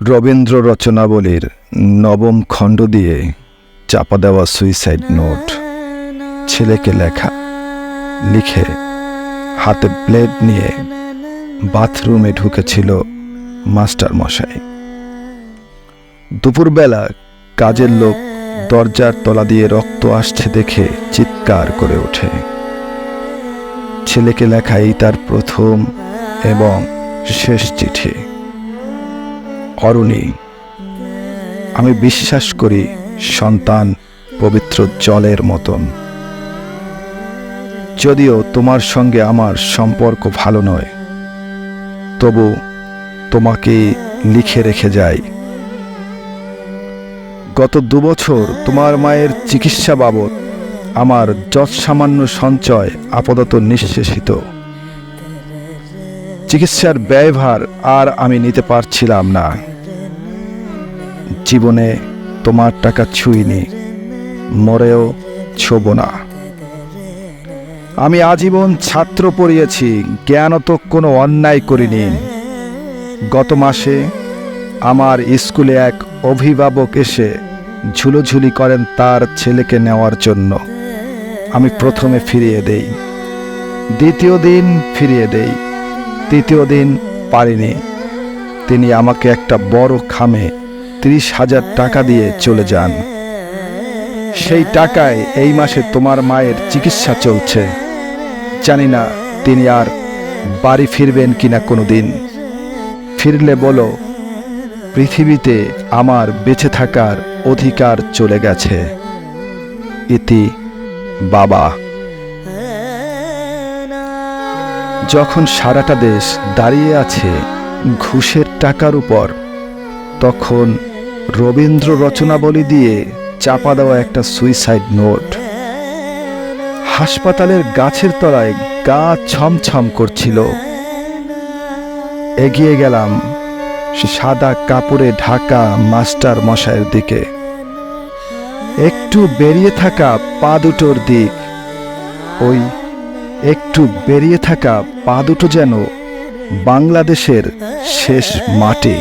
রবীন্দ্র রচনাবলীর নবম খণ্ড দিয়ে চাপা দেওয়া সুইসাইড নোট ছেলেকে লেখা, লিখে হাতে ব্লেড নিয়ে বাথরুমে ঢুকেছিল মাস্টার মশাই। দুপুরবেলা কাজের লোক দরজার তলা দিয়ে রক্ত আসছে দেখে চিৎকার করে ওঠে। ছেলেকে লেখাই তার প্রথম এবং শেষ চিঠি। অরুণী আমি বিশ্বাস করি সন্তান পবিত্র জলের মতন। যদিও তোমার সঙ্গে আমার সম্পর্ক ভালো নয়, তবু তোমাকে লিখে রেখে যাই। গত দুবছর তোমার মায়ের চিকিৎসা বাবদ আমার যৎসামান্য সঞ্চয় আপাতত নিঃশেষিত। চিকিৎসার ব্যয়ভার আর আমি নিতে পারছিলাম না। জীবনে তোমার টাকা ছুঁইনি, মরেও ছোব না। আমি আজীবন ছাত্র পড়িয়েছি জ্ঞানত কোনো অন্যায় করিনি। গত মাসে আমার স্কুলে এক অভিভাবক এসে ঝুলোঝুলি করেন তার ছেলেকে নেওয়ার জন্য। আমি প্রথমে ফিরিয়ে দেই, দ্বিতীয় দিন ফিরিয়ে দেই। তৃতীয় দিন পারিনি। তিনি আমাকে একটা বড় খামে ত্রিশ হাজার টাকা দিয়ে চলে যান। সেই টাকায় এই মাসে তোমার মায়ের চিকিৎসা চলছে। জানি না তিনি আর বাড়ি ফিরবেন কিনা কোনো দিন ফিরলে বলো, পৃথিবীতে আমার বেঁচে থাকার অধিকার চলে গেছে। ইতি বাবা। যখন সারাটা দেশ দাঁড়িয়ে আছে ঘুষের টাকার উপর, তখন রবীন্দ্র রচনাবলী দিয়ে চাপা দেওয়া একটা সুইসাইড নোট হাসপাতালের গাছের তলায় গা ছমছম করছিল। এগিয়ে গেলাম সাদা কাপড়ে ঢাকা মাস্টার মশাইয়ের দিকে। একটু বেরিয়ে থাকা পা দুটোর দিক, ওই একটু বেরিয়ে থাকা পা দুটো যেন বাংলাদেশের শেষ মাটি